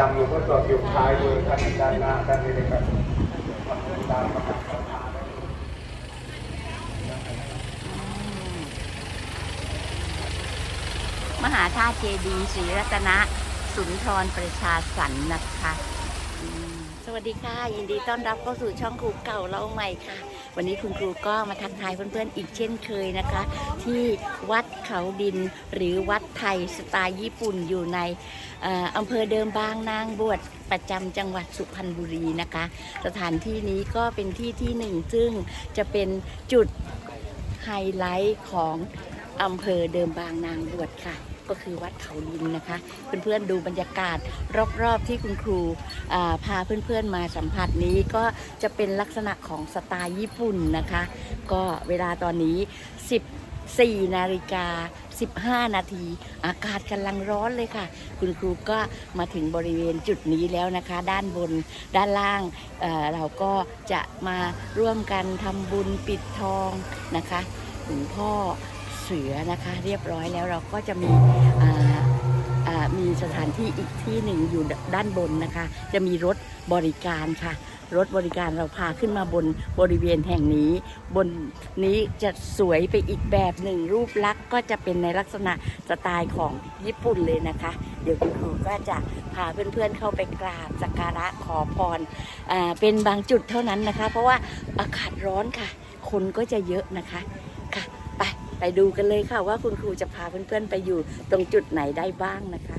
พ่อประจำหลวงพ่อสดอยู่ท้ายมือท่านด้านหน้าท่านนี้เลยครับตามประกาศมหาธาตุเจดีย์ศรีรัตนะ สุนทรประชาสรรค์นะคะ วัสดีค่ะ ยินดีต้อนรับเข้าสู่ช่องครูเก่าเล่าใหม่ค่ะ วันนี้คุณครูก็มาทักทายเพื่อนๆอีกเช่นเคยนะคะ ที่วัดเขาดินหรือวัดไทยสไตล์ญี่ปุ่นอยู่ในอำเภอเดิมบางนางบวชประจำจังหวัดสุพรรณบุรีนะคะ สถานที่นี้ก็เป็นที่ที่หนึ่งซึ่งจะเป็นจุดไฮไลท์ของอำเภอเดิมบางนางบวชค่ะ ก็คือวัดเขาดินนะคะ เพื่อนๆดูบรรยากาศรอบๆที่คุณครูพาเพื่อนๆมาสัมผัสนี้ก็จะเป็นลักษณะของสไตล์ญี่ปุ่นนะคะ ก็เวลาตอนนี้ 14นาฬิกา15 นาที อากาศกำลังร้อนเลยค่ะ คุณครูก็มาถึงบริเวณจุดนี้แล้วนะคะ ด้านบนด้านล่างเเราก็จะมาร่วมกันทำบุญปิดทองนะคะหลวงพ่อ สือนะคะ เรียบร้อยแล้วเราก็จะมีมีสถานที่อีกที่หนึ่งอยู่ด้านบนนะคะ จะมีรถบริการค่ะ รถบริการเราพาขึ้นมาบนบริเวณแห่งนี้ บนนี้จะสวยไปอีกแบบหนึ่งรูปลักษณ์ก็จะเป็นในลักษณะสไตล์ของญี่ปุ่นเลยนะคะ เดี๋ยวคุณครูก็จะพาเพื่อนๆเข้าไปกราบสักการะขอพรอ่าเป็นบางจุดเท่านั้นนะคะ เพราะว่าอากาศร้อนค่ะ คนก็จะเยอะนะคะ ไปดูกันเลยค่ะว่าคุณครูจะพาเพื่อนๆไปอยู่ตรงจุดไหนได้บ้างนะคะ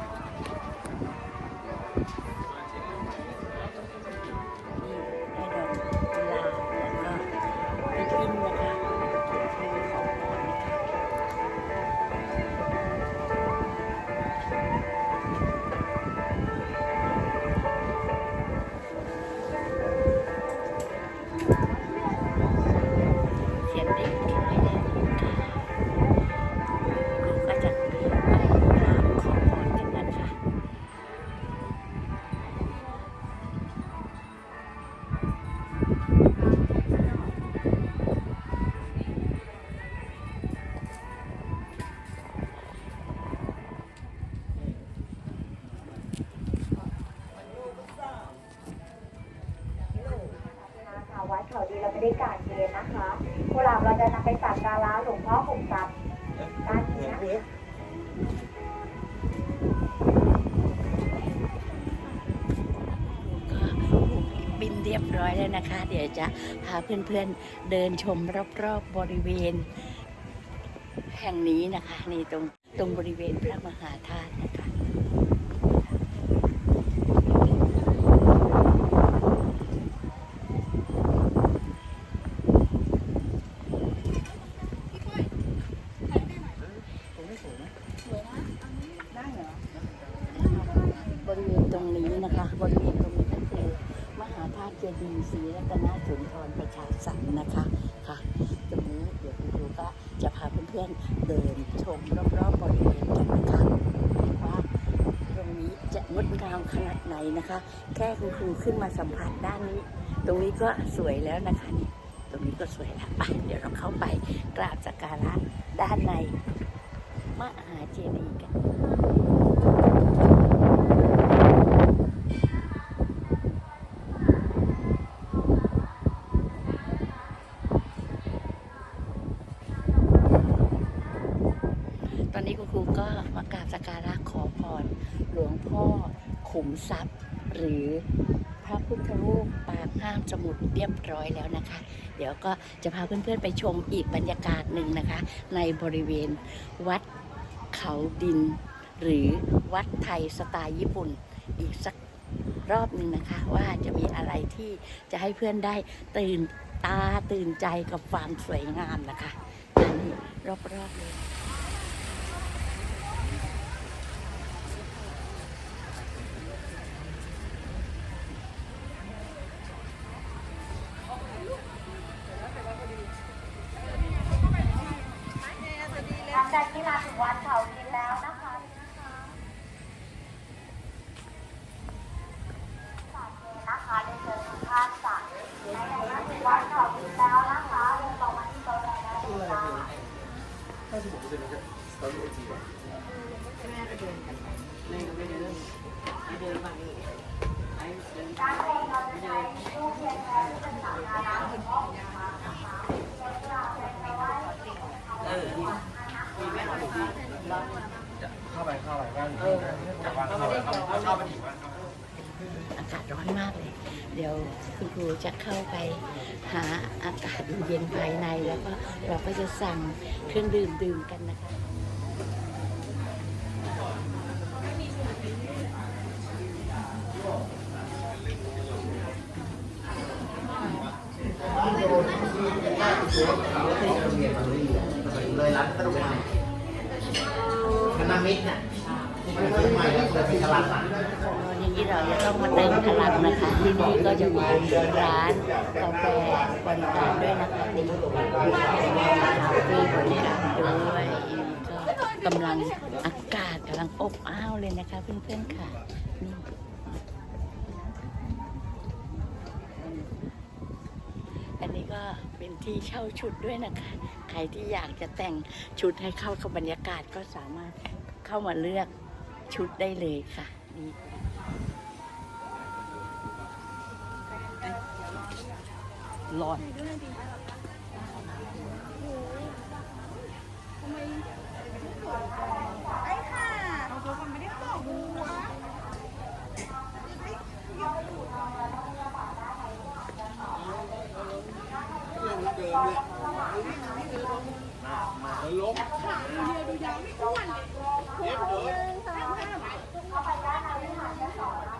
สักการะหลวงพ่อขุมทรัพย์ด้านนี้นะก็บินเรียบร้อยแล้วนะคะ เดี๋ยวจะพาเพื่อนๆเดินชมรอบๆบริเวณ แห่งนี้นะคะ นี่ตรงตรงบริเวณพระมหาธาตุนะคะ บ ริเวณตรงนี้นะคะบริเวณตรงนี้ก็คือมหาธาตุเจดีย์ศรีรัตนสุนทรประชาสรรค์นะคะค่ะ ตรงนี้เดี๋ยวคุณครูก็จะพาเพื่อนๆเดินชมรอบๆบริเวณกันนะคะว่าตรงนี้จะงดงามขนาดไหนนะคะ แค่คุณครูขึ้นมาสัมผัสด้านนี้ ตรงนี้ก็สวยแล้วนะคะนี่ตรงนี้ก็สวยแล้วไปเดี๋ยวเราเข้าไปกราบสักการะด้านในมหาเจดีย์กัน อนนี้คุณครูก็มากราบสักการะขอพรหลวงพ่อขุมทรัพย์ หรือพระพุทธรูปปางห้ามสมุดเรียบร้อยแล้วนะคะ เดี๋ยวก็จะพาเพื่อนๆไปชมอีกบรรยากาศหนึ่งนะคะ ในบริเวณวัดเขาดิน หรือวัดไทยสไตล์ญี่ปุ่นอีกสักรอบหนึ่งนะคะ ว่าจะมีอะไรที่จะให้เพื่อนได้ตื่นตาตื่นใจกับความสวยงามนะคะอันนี้รอบๆเลย การเพลงเราจะใช้รูปเทียนแทนที่เป็นสังฆาระหลวงพ่อขุนช้างนะคะเดี๋ยวเราจะไปไหว้เข้าไปเข้าไปบ้านกลับบ้านเข้าไปเข้าไปอีกบ้านอากาศร้อนมากเลย เดี๋ยวคุณครูจะเข้าไปหาอากาศเย็นภายในแล้วก็ เราก็จะสั่งเครื่องดื่มดื่มกันนะคะเลยร้านขนมใหม่คณะมิตรน่ะมันซื้อใหม่แล้วเปิดเป็นตลาดนัง นี้เราจะต้องมาเติมพลังนะคะที่นี่ก็จะมีร้านกาแฟบริการด้วยนะคะนี่คาเฟ่บริการด้วยก็กำลังอากาศกำลังอบอ้าวเลยนะคะเพื่อนๆค่ะนี่อันนี้ก็เป็นที่เช่าชุดด้วยนะคะ ใครที่อยากจะแต่งชุดให้เข้ากับบรรยากาศก็สามารถเข้ามาเลือกชุดได้เลยค่ะนี่ ร้อน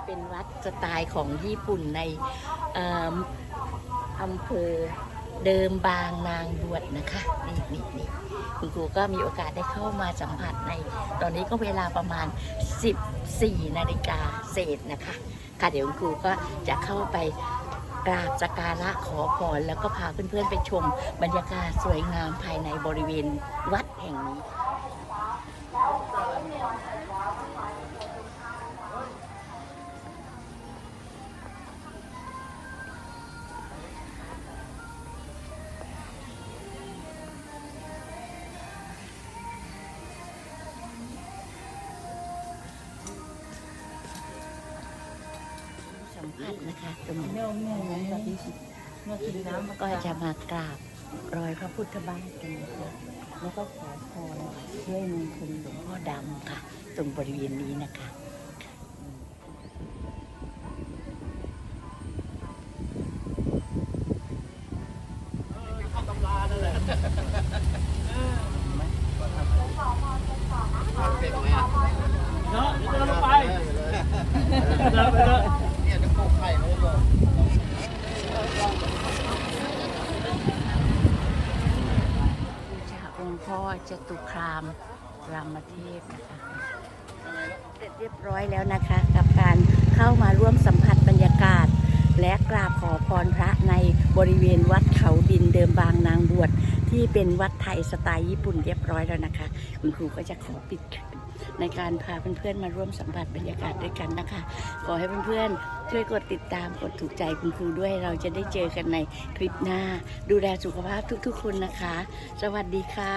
เป็นวัดสไตล์ของญี่ปุ่นใน อำเภอเดิมบางนางบวชนะคะนี่นี่นี่คุณครูก็มีโอกาสได้เข้ามาสัมผัสใน ตอนนี้ก็เวลาประมาณ 14 นาฬิกาเศษนะคะ ค่ะเดี๋ยวคุณครูก็จะเข้าไปกราบสักการะขอพรแล้วก็พาเพื่อนๆไปชมบรรยากาศสวยงามภายในบริเวณวัดแห่งนี้ สัมผัสนะคะตรงนี้ก็จะมากราบรอยพระพุทธบาทกันนะคะแล้วก็ขอพรด้วยมงคลหลวงพ่อดำค่ะ ตรงบริเวณนี้นะคะ พ่อจตุคามรามเทพนะคะเสร็จเรียบร้อยแล้วนะคะ กับการเข้ามาร่วมสัมผัสบรรยากาศ และกราบขอพรพระในบริเวณวัดเขาดินเดิมบางนางบวช ที่เป็นวัดไทยสไตล์ญี่ปุ่นเรียบร้อยแล้วนะคะ คุณครูก็จะขอปิดในการพาเพื่อนๆมาร่วมสัมผัสบรรยากาศด้วยกันนะคะ ขอให้เพื่อนๆช่วยกดติดตามกดถูกใจคุณครูด้วย เราจะได้เจอกันในคลิปหน้า ดูแลสุขภาพทุกๆ คนนะคะ สวัสดีค่ะ